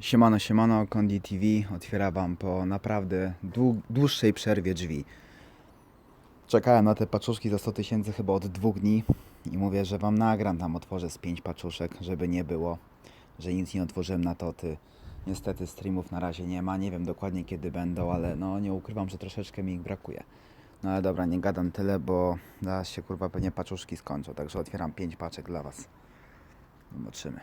Siemano, siemano, Kondi TV otwiera Wam po naprawdę dłu- dłuższej przerwie drzwi. Czekałem na te paczuszki za 100 tysięcy chyba od dwóch dni i mówię, że Wam nagram tam, otworzę z 5 paczuszek, żeby nie było, że nic nie otworzyłem na toty. Niestety streamów na razie nie ma, nie wiem dokładnie kiedy będą, ale no nie ukrywam, że troszeczkę mi ich brakuje. No ale dobra, nie gadam tyle, bo zaraz się kurwa pewnie paczuszki skończą, także otwieram 5 paczek dla Was. Zobaczymy.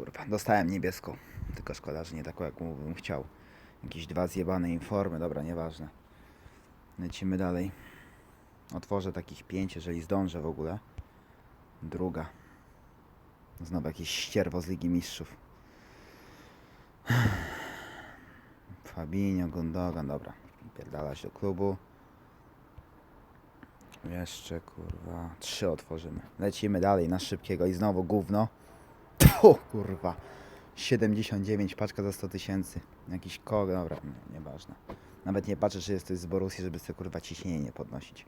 Kurwa, dostałem niebieską. Tylko szkoda, że nie taką jaką bym chciał. Jakieś dwa zjebane informy, dobra, nieważne. Lecimy dalej. Otworzę takich pięć, jeżeli zdążę w ogóle. Druga. Znowu jakieś ścierwo z Ligi Mistrzów. Fabinho, Gundogan, dobra. Pierdalać do klubu. Jeszcze kurwa. Trzy otworzymy. Lecimy dalej na szybkiego i znowu gówno. O kurwa. 79 paczka za 100 tysięcy. Jakiś kog, dobra, nie, nieważne. Nawet nie patrzę, czy jest coś z Borussii, żeby sobie kurwa ciśnienie nie podnosić.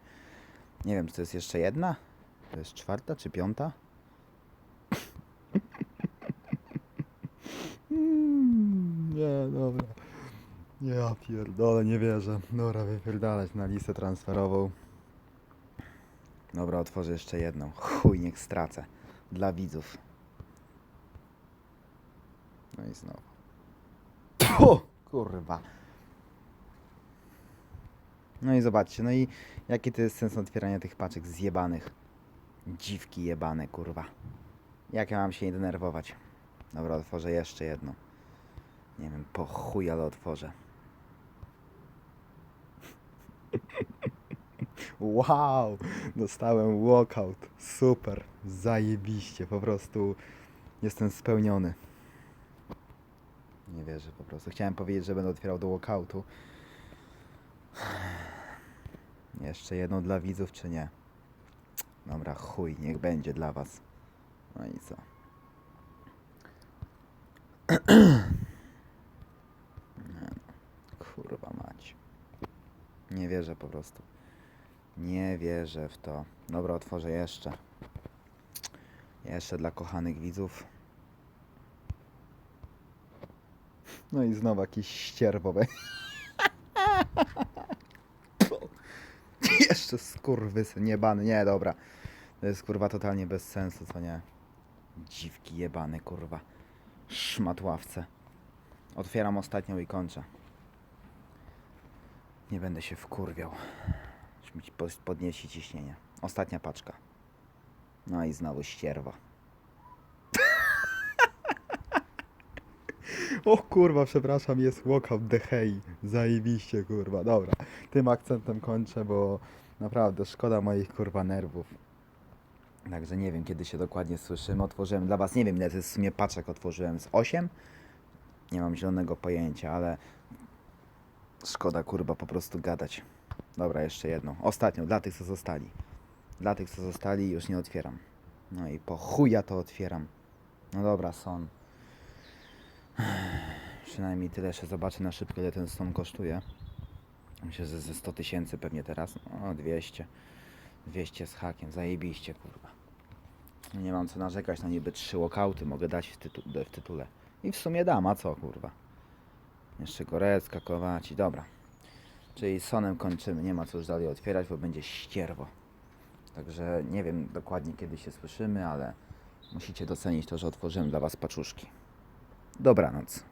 Nie wiem, czy to jest jeszcze jedna? To jest czwarta czy piąta? Nie, dobra. Ja pierdolę, nie wierzę. Dobra, wypierdalać na listę transferową. Dobra, otworzę jeszcze jedną. Chuj, niech stracę. Dla widzów. No i znowu. O, kurwa. No i zobaczcie, no i jaki to jest sens otwierania tych paczek zjebanych. Dziwki jebane, kurwa. Jak ja mam się nie denerwować? Dobra, otworzę jeszcze jedną. Nie wiem, po chuj, ale otworzę. Wow! Dostałem walkout. Super. Zajebiście. Po prostu jestem spełniony. Nie wierzę po prostu. Chciałem powiedzieć, że będę otwierał do walkoutu. Jeszcze jedną dla widzów, czy nie? Dobra, chuj, niech będzie dla was. No i co? Kurwa mać. Nie wierzę po prostu. Nie wierzę w to. Dobra, otworzę jeszcze. Jeszcze dla kochanych widzów. No i znowu jakiś ścierwowe. Jeszcze skurwysyn jebany. Nie, dobra. To jest kurwa totalnie bez sensu, co nie? Dziwki jebany, kurwa. Szmatławce. Otwieram ostatnią i kończę. Nie będę się wkurwiał. Podnieść ciśnienie. Ostatnia paczka. No i znowu ścierwa. O kurwa, przepraszam, jest walkout the hej. Zajebiście, kurwa. Dobra, tym akcentem kończę, bo naprawdę szkoda moich kurwa nerwów. Także nie wiem, kiedy się dokładnie słyszymy. Otworzyłem dla was, nie wiem ile to jest w sumie paczek otworzyłem. Z 8? Nie mam zielonego pojęcia, ale szkoda kurwa po prostu gadać. Dobra, jeszcze jedną. Ostatnią, dla tych co zostali. Dla tych co zostali już nie otwieram. No i po chuja to otwieram. No dobra, son. Przynajmniej tyle jeszcze zobaczę na szybko ile ten son kosztuje. Myślę, że ze 100 tysięcy pewnie teraz. O, 200. 200 z hakiem, zajebiście kurwa. Nie mam co narzekać na niby trzy walkouty mogę dać w, tytu w tytule. I w sumie dam, a co kurwa. Jeszcze Gorecka, Kowaci, dobra. Czyli Sonem kończymy, nie ma co już dalej otwierać, bo będzie ścierwo. Także nie wiem dokładnie kiedy się słyszymy, ale musicie docenić to, że otworzyłem dla Was paczuszki. Dobranoc.